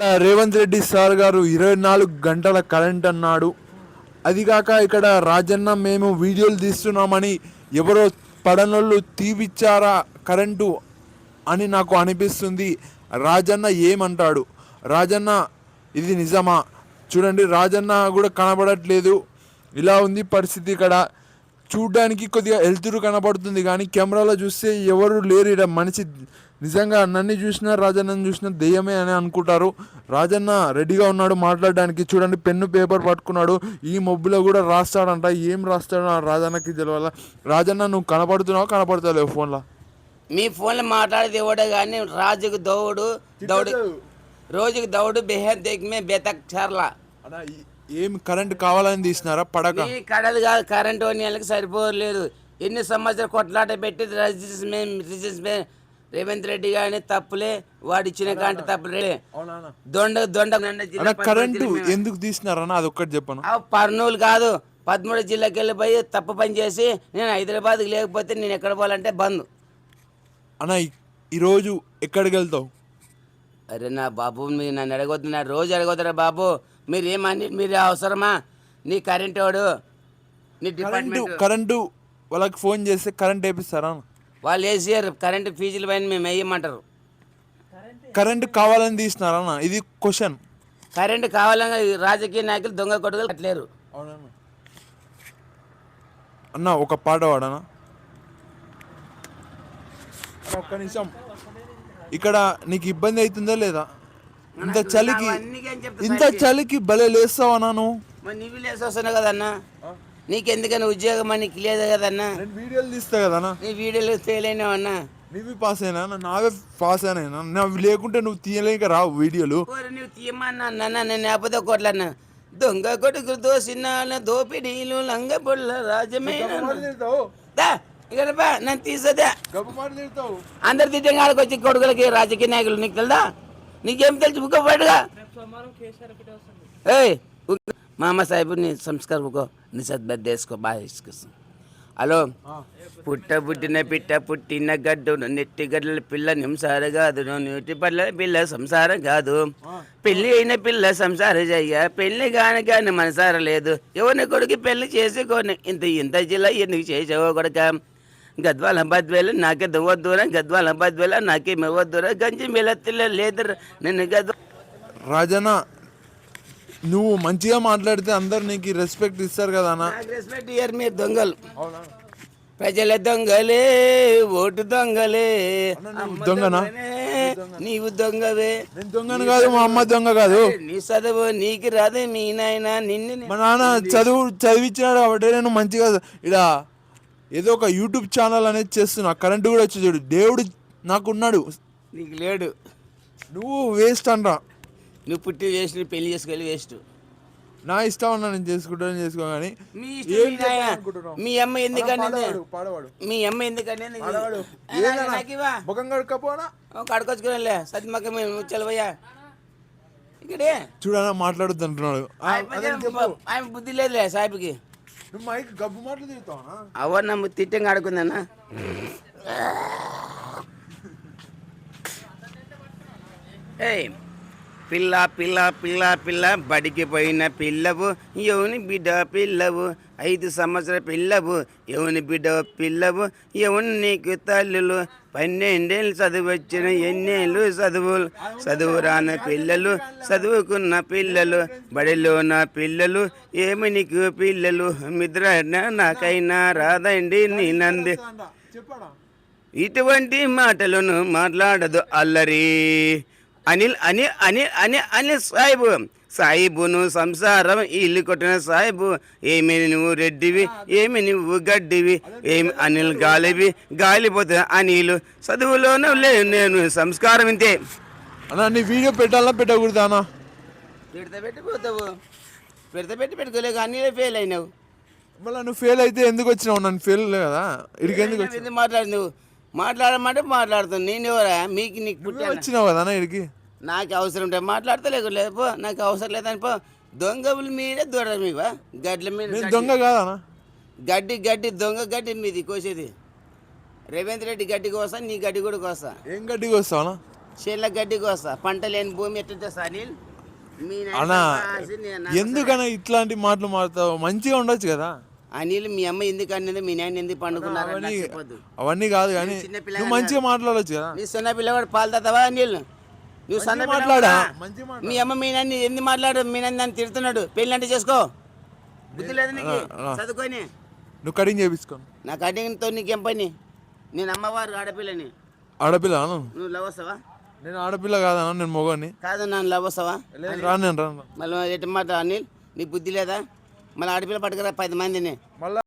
Revanth Reddy sir గారు ఇరవై నాలుగు గంటల కరెంట్ అన్నాడు. అదిగాక ఇక్కడ రాజన్న మేము వీడియోలు తీస్తున్నామని ఎవరో పడనోళ్ళు తీపిచ్చారా కరెంటు అని నాకు అనిపిస్తుంది. రాజన్న ఏమంటాడు? రాజన్న ఇది నిజమా? చూడండి రాజన్న కూడా కనబడట్లేదు. ఇలా ఉంది పరిస్థితి ఇక్కడ. చూడ్డానికి కొద్దిగా వెళ్తురు కనబడుతుంది కానీ కెమెరాలో చూస్తే ఎవరు లేరు. ఇక్కడ మనిషి నిజంగా నన్ను చూసినా రాజన్నని చూసినా దెయ్యమే అని అనుకుంటారు. రాజన్న రెడీగా ఉన్నాడు మాట్లాడడానికి. చూడండి పెన్ను పేపర్ పట్టుకున్నాడు. ఈ మొబ్బులో కూడా రాస్తాడంట. ఏం రాస్తాడో రాజన్నకి తెలియాల రాజన్న నువ్వు కనపడుతున్నావు కనపడతావు ఫోన్లో? మీ ఫోన్లో మాట్లాడేది ఎవడే కానీ రాజుకు దౌడు దౌడు రోజుకు దౌడు బెహర్ దిగ్మే బెతక్ చర్లా ఏం కరెంట్ కావాలని తీసినారా? పడక. ఈ కడలు కాదు కరెంట్ వాళ్ళకి సరిపోలేదు. ఎన్ని సంవత్సరాలు కొట్లాట పెట్టి రిజిస్ట్రేషన్ రిజిస్ట్రేషన్ రేవంత్ రెడ్డి గారిని తప్పులే వాడు ఇచ్చిన కాంటి తప్పులే. దొండ దొండ కరెంటు ఎందుకు తీసినారన్న? అది ఒక్కటి చెప్పను. ఆ పర్నూలు కాదు పదమూడు జిల్లాకి వెళ్ళిపోయి తప్పు పని చేసి నేను హైదరాబాద్కి లేకపోతే నేను ఎక్కడ పోవాలంటే బంద్. అన్న ఈ- ఈరోజు ఎక్కడికి వెళ్తావు? అరే నా బాబు మీరు నన్ను అడగొద్దున్నా రోజు అడగొద్దురా బాబు. మీరు ఏమని మీరు అవసరమా? నీ కరెంట్ వాడు నీ డిపార్ట్మెంట్. కరెంటు వాళ్ళకి ఫోన్ చేస్తే కరెంట్ వేపిస్తారా? వాళ్ళు వేసారు కరెంట్ ఫీజుల పైన మేము వేయమంటారు. కరెంటు కావాలని తీసినారా అన్న? ఇది క్వశ్చన్. కరెంట్ కావాలని రాజకీయ నాయకులు దొంగ కొట్టుకులు కట్టలేరు. అన్న ఒక పాట పాడనా? అన్న, ఒక్క నిమిషం. ఇక్కడ నీకు ఇబ్బంది అవుతుందా లేదా? ఇంత చలికి ఇంత చలికి భలే లేస్తావా నువ్వు నువ్వు లేసి వస్తున్నావు కదన్నా? నీకెందుకని ఉద్యోగం అని నీకు లేదు కదన్నా? నేను వీడియోలు తీస్తా కదనా నీ వీడియోలు ఫెయిల్ అయినావన్నా నీవి పాస్ అయినా? నావే పాస్ అయినా నావి లేకుంటే నువ్వు తీయలేక రావు వీడియోలు. ఓరి నువ్వు తీయమన్నా నాన్న నేను లేకపోతే కొట్లన్నా. దొంగ కొడుకు దోసినాల దోపిడీలు లంగ పొల్ల రాజమైన దా, ఇక్కడ బా నన్ను తీసదా. గబ్బు మాట తిడతావు. అందరు తిట్టంగా ఆడకొచ్చి కొడుకులకి రాజకీయ నాయకులు నీకు తెలుదా? నీకేం తెలుసు? బుక్క పట్టుగా ఏయ్ మామ సాహిబు నీ సంస్కారం బుకో నీ సద్బద్ చేసుకో బాగా తీసుకొస్తాం హలో పుట్ట పుట్టిన పిట్ట పుట్టిన గడ్డు నెట్టి గడ్డల పిల్ల నింసార కాదు నీటి పల్ల పిల్ల సంసారం కాదు పెళ్ళి అయిన పిల్ల సంసారం చెయ్య పెళ్ళి కాని కానీ మనసార లేదు. ఎవరిని కొడుకు పెళ్ళి చేసుకోని ఇంత ఇంత జిల్లా ఎందుకు చేసావో కొడక? గద్వాల బద్వేల నాకే దువ్వద్దూర గద్వాల బద్వేల నాకే మెవ్వద్దూర గంజి మెలత్తిల లేదు నిన్ను గద్వ రాజన్న నువ్వు మంచిగా మాట్లాడితే అందరు నీకు రెస్పెక్ట్ ఇస్తారు కదా అన్న? నాకు రెస్పెక్ట్ ఇయ్యరు మీరు దొంగలు. ప్రజల దొంగలే ఓటు దొంగలే. అమ్మ దొంగనా? దొంగనే, నీవు దొంగవే. నేను దొంగను కాదు మా అమ్మ దొంగ కాదు. నీ చదువు నీకు రాదే మీ నాయన నిన్ను నే- మా నాన్న చదువు చదివించినాడు కాబట్టి నేను మంచిగా ఇక్కడ ఏదో ఒక యూట్యూబ్ ఛానల్ అనేది చేస్తున్నా. కరెంటు కూడా వచ్చి చూడు దేవుడు నాకున్నాడు. నీకు లేడు. నువ్వు వేస్ట్ అనరా. నువ్వు పుట్టి వేస్ట్ పెళ్ళి చేసుకెళ్ళి వేస్ట్ నా ఇష్టం అన్న నేను చేసుకుంటాను చేసుకో కానీ మీ ఏం ఇష్టం మీ నాయన. చెప్పాలనుకుంటున్నావు? మీ అమ్మ పాడవాడు పాడవాడు. మీ అమ్మ పాడవాడు. ఇవ్వా? ముఖం కడుక్కపోనా? కడుకొచ్చుకోలే సత్యమక్క మేము ముచ్చలవయ్యా. ఇక్కడే. చూడనా మాట్లాడొద్దు అంటున్నాడు. ఆ, అదే చెప్పు. ఆయన బుద్ధి లేదులే సాహిబ్కి నువ్వు మైక్ గబ్బు మాటలు తిరుగుతావా తిట్టంగా ఆడుకుందన్నా ఏయ్ పిల్ల పిల్ల పిల్ల పిల్ల బడికి పోయిన పిల్లవు ఎవని బిడ్డ పిల్లవు? ఐదు సంవత్సరాల పిల్లవు ఎవని బిడ్డ పిల్లవు? ఎవని నీకు తల్లులు? పన్నెండేళ్ళు చదువు వచ్చిన ఎన్నేళ్ళు చదువులు? చదువు రాని పిల్లలు చదువుకున్న పిల్లలు బడిలో నా పిల్లలు ఏమి నీకు పిల్లలు? మిద్ర నాకైనా రాదండి నీ నంది ఇటువంటి మాటలను మాట్లాడదు అల్లరి. అనిల్ అని అని అని అనిల్ సాయిబు. సాయిబును సంసారం ఇల్లు కొట్టిన సాయిబు. ఏమి నువ్వు రెడ్డివి ఏమి నువ్వు గడ్డివి ఏమి అనిల్ గాలివి గాలిపోతే అనిల్. చదువులోనూ లేదు నేను సంస్కారం ఇంతే. అన్న నీ వీడియో పెట్టాలా పెట్టకూడదా అన్న? పెడితే పెట్టిపోతావు పెడితే పెట్టి పెట్టుకోలేక అనిలే ఫెయిల్ అయినావు. మళ్ళీ నువ్వు ఫెయిల్ అయితే ఎందుకు వచ్చినావు నన్ను ఫెయిల్ కదా. ఇడికి ఎందుకు వచ్చి ఎందుకు మాట్లాడు నువ్వు మాట్లాడమంటే మాట్లాడుతావు నేను ఎవరా? మీకు నీకు పుట్టాను? వచ్చినావు కదా ఇడికి? నాకు అవసరం ఉంటే మాట్లాడతా లేకపోతే పో. నాకు అవసరం లేదని పో. దొంగలు మీరే దూడ మీవా గడ్ల మీద గడ్డి- దొంగ కాదన్న గడ్డి గడ్డి దొంగ గడ్డి మీది కోసేది. రేవంత్ రెడ్డి గడ్డి కోసా నీ గడ్డి కూడా కోసా ఏం గడ్డికి వస్తావనా చేనుల గడ్డి కోస్తా. పంట లేని భూమి ఎట్లా తెస్తా అనిల్ మీ నాయన అన్నా బాసి నేను నాకు ఎందుకన్నా ఇట్లాంటి మాటలు మాట్లాడతావు మంచిగా ఉండొచ్చు కదా. అనిల్ మీ అమ్మ ఎందుకు అన్నది మీ నాయన ఎందుకు పండుకున్నారు అవన్నీ కాదు కానీ చిన్న నువ్వు మంచిగా మాట్లాడొచ్చు కదా. నీ సన్న పిల్లవాడు పాలు తాతావా అనిల్ నువ్వు సన్న మాట్లాడా. మీ అమ్మ మీ నాన్న ఎందుకు మాట్లాడు మీ నాన్న నన్ను తిడుతున్నాడు. పెళ్ళి అంటే చేసుకో. బుద్ధి లేదు నీకు. చదువుకొని. నువ్వు కటింగ్ చేపించుకో. నా కటింగ్తో నీకేం పని? నేను అమ్మవారు ఆడపిల్లని. ఆడపిల్ల. నువ్వు? లవ్ వస్తావా? నేను ఆడపిల్ల కాదన్నా నేను మొగని కాదు నన్ను లవ్ వస్తావా? రాను నేను రాను. మళ్ళీ ఎటు మాట అనిల్? నీకు బుద్ధి లేదా? మళ్ళీ ఆడపిల్ల పట్టుకురా పది మందిని. మళ్ళీ